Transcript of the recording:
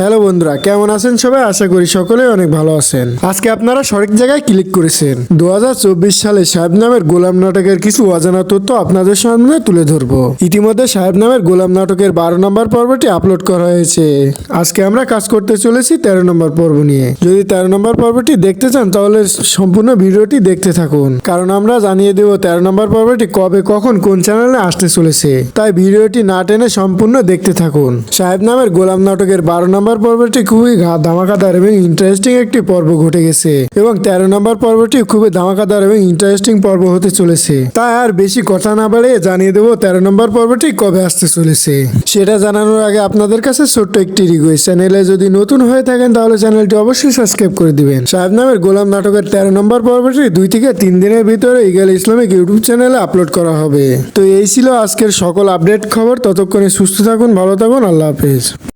Hello বন্ধুরা, কেমন আছেন সবাই? আশা করি সকলেই অনেক ভালো আছেন। আজকে আপনারা সঠিক জায়গায় ক্লিক করেছেন। দুহাজার চব্বিশ সালে সাহেব নামের গোলাম নাটকের কিছু অজানা তথ্য আপনাদের সামনে তুলে ধরবো। ইতিমধ্যে সাহেব নামের গোলাম নাটকের বারো নম্বর পর্বটি আপলোড করা হয়েছে। আজকে আমরা কাজ করতে চলেছি তেরো নম্বর পর্ব নিয়ে। যদি তেরো নম্বর পর্বটি দেখতে চান, তাহলে সম্পূর্ণ ভিডিওটি দেখতে থাকুন। কারণ আমরা জানিয়ে দেব তেরো নম্বর পর্বটি কবে, কখন, কোন চ্যানেলে আসতে চলেছে। তাই ভিডিওটি না টেনে সম্পূর্ণ দেখতে থাকুন। সাহেব নামের গোলাম নাটকের বারো নম্বর পর্বটি খুবই ধামাকাদার এবং ইন্টারেস্টিং একটি পর্ব ঘটে গেছে এবং তেরো নম্বর পর্বটি খুবই ধামাকাদার এবং ইন্টারেস্টিং পর্ব হতে চলেছে। তাই আর বেশি কথা না বাড়িয়ে জানিয়ে দেবো তেরো নম্বর পর্বটি কবে আসতে চলেছে। সেটা জানানোর আগে আপনাদের কাছে ছোট্ট একটি রিকোয়েস্ট চ্যানেলে যদি নতুন হয়ে থাকেন, তাহলে চ্যানেলটি অবশ্যই সাবস্ক্রাইব করে দিবেন। সাহেব নামের গোলাম নাটকের তেরো নম্বর পর্বটি দুই থেকে তিন দিনের ভিতরে ইগল ইসলামিক ইউটিউব চ্যানেলে আপলোড করা হবে। তো এই ছিল আজকের সকল আপডেট খবর। ততক্ষণে সুস্থ থাকুন, ভালো থাকুন, আল্লাহ হাফেজ।